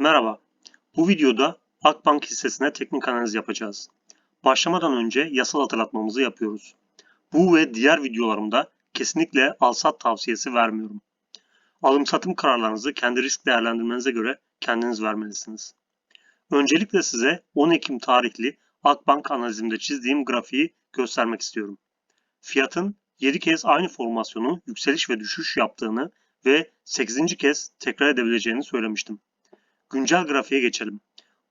Merhaba. Bu videoda Akbank hissesine teknik analiz yapacağız. Başlamadan önce yasal hatırlatmamızı yapıyoruz. Bu ve diğer videolarımda kesinlikle al-sat tavsiyesi vermiyorum. Alım-satım kararlarınızı kendi risk değerlendirmenize göre kendiniz vermelisiniz. Öncelikle size 10 Ekim tarihli Akbank analizimde çizdiğim grafiği göstermek istiyorum. Fiyatın 7 kez aynı formasyonu yükseliş ve düşüş yaptığını ve 8. kez tekrar edebileceğini söylemiştim. Güncel grafiğe geçelim.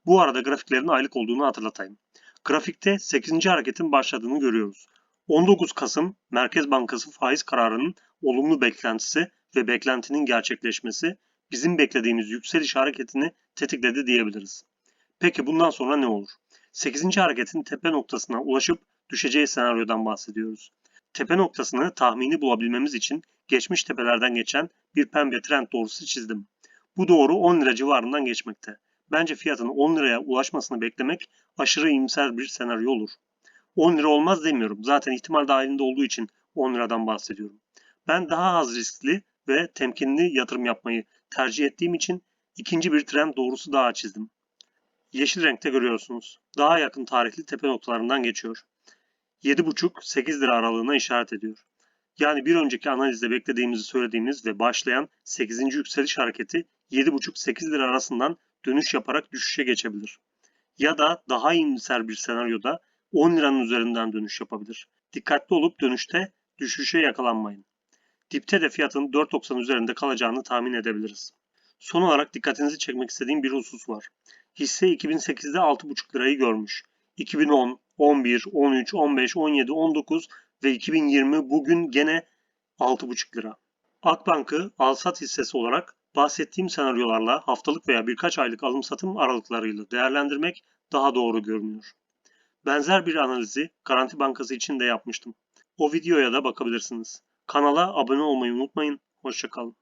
Bu arada grafiklerin aylık olduğunu hatırlatayım. Grafikte 8. hareketin başladığını görüyoruz. 19 Kasım Merkez Bankası faiz kararının olumlu beklentisi ve beklentinin gerçekleşmesi bizim beklediğimiz yükseliş hareketini tetikledi diyebiliriz. Peki bundan sonra ne olur? 8. hareketin tepe noktasına ulaşıp düşeceği senaryodan bahsediyoruz. Tepe noktasını tahmini bulabilmemiz için geçmiş tepelerden geçen bir pembe trend doğrusu çizdim. Bu doğru 10 lira civarından geçmekte. Bence fiyatın 10 liraya ulaşmasını beklemek aşırı iyimser bir senaryo olur. 10 lira olmaz demiyorum. Zaten ihtimal dahilinde olduğu için 10 liradan bahsediyorum. Ben daha az riskli ve temkinli yatırım yapmayı tercih ettiğim için ikinci bir trend doğrusu daha çizdim. Yeşil renkte görüyorsunuz. Daha yakın tarihli tepe noktalarından geçiyor. 7,5-8 lira aralığına işaret ediyor. Yani bir önceki analizde beklediğimizi söylediğimiz ve başlayan 8. yükseliş hareketi 7,5-8 lira arasından dönüş yaparak düşüşe geçebilir. Ya da daha iyimser bir senaryoda 10 liranın üzerinden dönüş yapabilir. Dikkatli olup dönüşte düşüşe yakalanmayın. Dipte de fiyatın 4.90 üzerinde kalacağını tahmin edebiliriz. Son olarak dikkatinizi çekmek istediğim bir husus var. Hisse 2008'de 6.5 lirayı görmüş. 2010, 11, 13, 15, 17, 19 ve 2020 bugün gene 6,5 lira. Akbank'ı al-sat hissesi olarak bahsettiğim senaryolarla haftalık veya birkaç aylık alım-satım aralıklarıyla değerlendirmek daha doğru görünüyor. Benzer bir analizi Garanti Bankası için de yapmıştım. O videoya da bakabilirsiniz. Kanala abone olmayı unutmayın. Hoşçakalın.